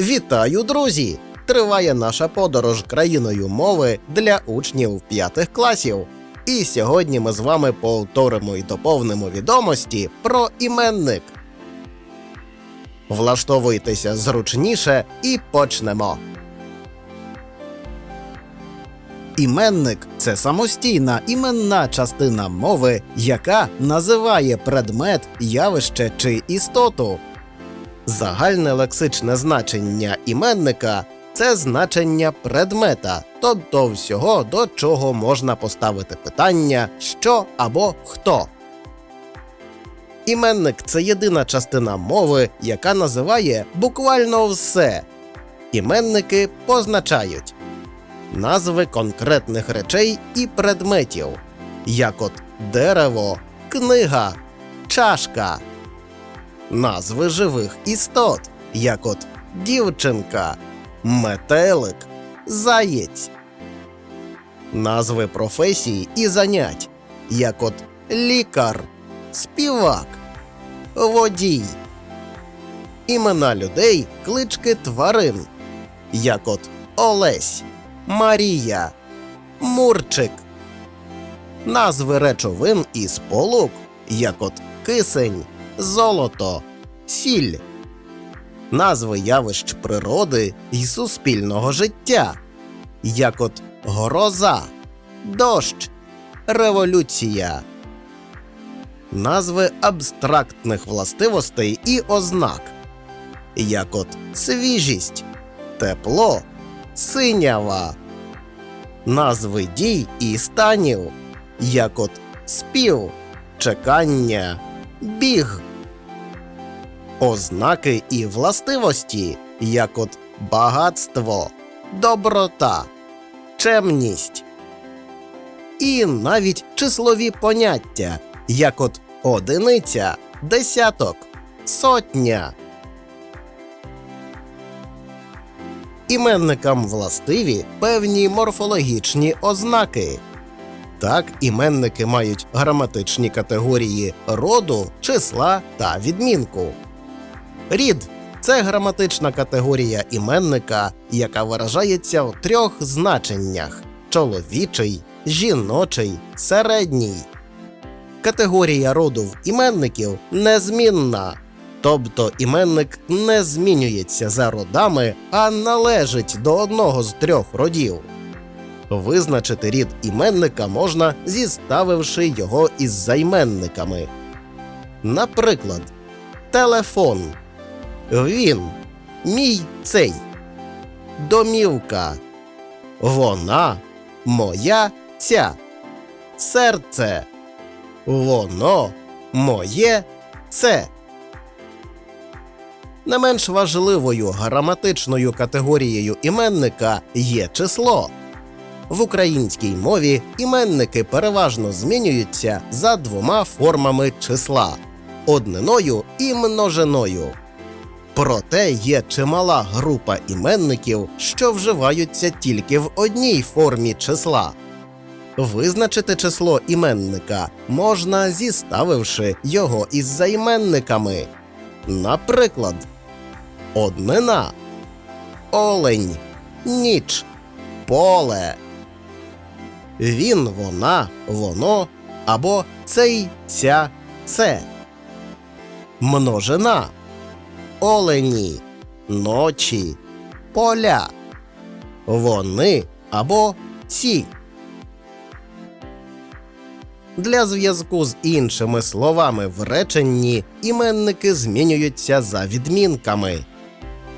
Вітаю, друзі! Триває наша подорож країною мови для учнів п'ятих класів. І сьогодні ми з вами повторимо і доповнимо відомості про іменник. Влаштовуйтеся зручніше і почнемо. Іменник це самостійна іменна частина мови, яка називає предмет, явище чи істоту. Загальне лексичне значення іменника це значення предмета, тобто всього, до чого можна поставити питання що або хто. Іменник це єдина частина мови, яка називає буквально все. Іменники позначають назви конкретних речей і предметів, як от дерево, книга, чашка назви живих істот, як от дівчинка, метелик, заєць, назви професій і занять, як от лікар, співак, водій, імена людей, клички тварин, як от Олесь, Марія, Мурчик, назви речовин і сполук, як от кисень, золото, сіль, назви явищ природи і суспільного життя, як от гроза, дощ, революція, назви абстрактних властивостей і ознак, як от свіжість, тепло, синява, назви дій і станів, як от спів, чекання, біг, ознаки і властивості, як от багатство, доброта, чемність, і навіть числові поняття, як от одиниця, десяток, сотня. Іменникам властиві певні морфологічні ознаки. Так, іменники мають граматичні категорії роду, числа та відмінку. Рід це граматична категорія іменника, яка виражається в трьох значеннях: чоловічий, жіночий, середній. Категорія роду в іменників незмінна, тобто іменник не змінюється за родами, а належить до одного з трьох родів. Визначити рід іменника можна, зіставивши його із займенниками. Наприклад, телефон. Він. Мій цей. Домівка. Вона. Моя ця. Серце. Воно. Моє це. Не менш важливою граматичною категорією іменника є число. В українській мові іменники переважно змінюються за двома формами числа одниною і множиною. Проте є чимала група іменників, що вживаються тільки в одній формі числа. Визначити число іменника можна зіставивши його із займенниками. Наприклад, однина, олень, ніч, поле. Він, вона, воно або цей, ця, це. Множина. Олені, ночі, поля. Вони або ці. Для зв'язку з іншими словами в реченні іменники змінюються за відмінками.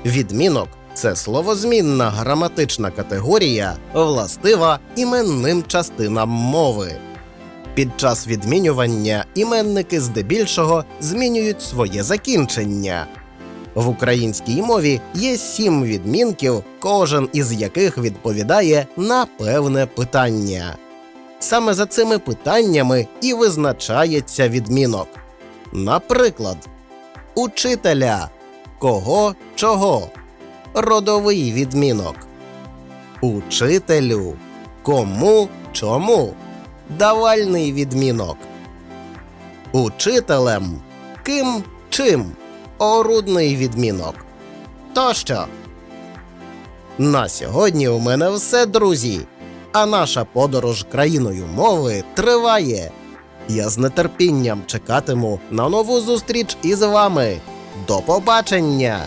Відмінок це словозмінна граматична категорія, властива іменним частинам мови. Під час відмінювання іменники здебільшого змінюють своє закінчення. В українській мові є сім відмінків, кожен із яких відповідає на певне питання. Саме за цими питаннями і визначається відмінок. Наприклад, учителя кого чого родовий відмінок. Учителю кому чому давальний відмінок. Учителем ким чим орудний відмінок. Тощо На сьогодні у мене все, друзі. А наша подорож країною мови триває. Я з нетерпінням чекатиму на нову зустріч із вами. До побачення!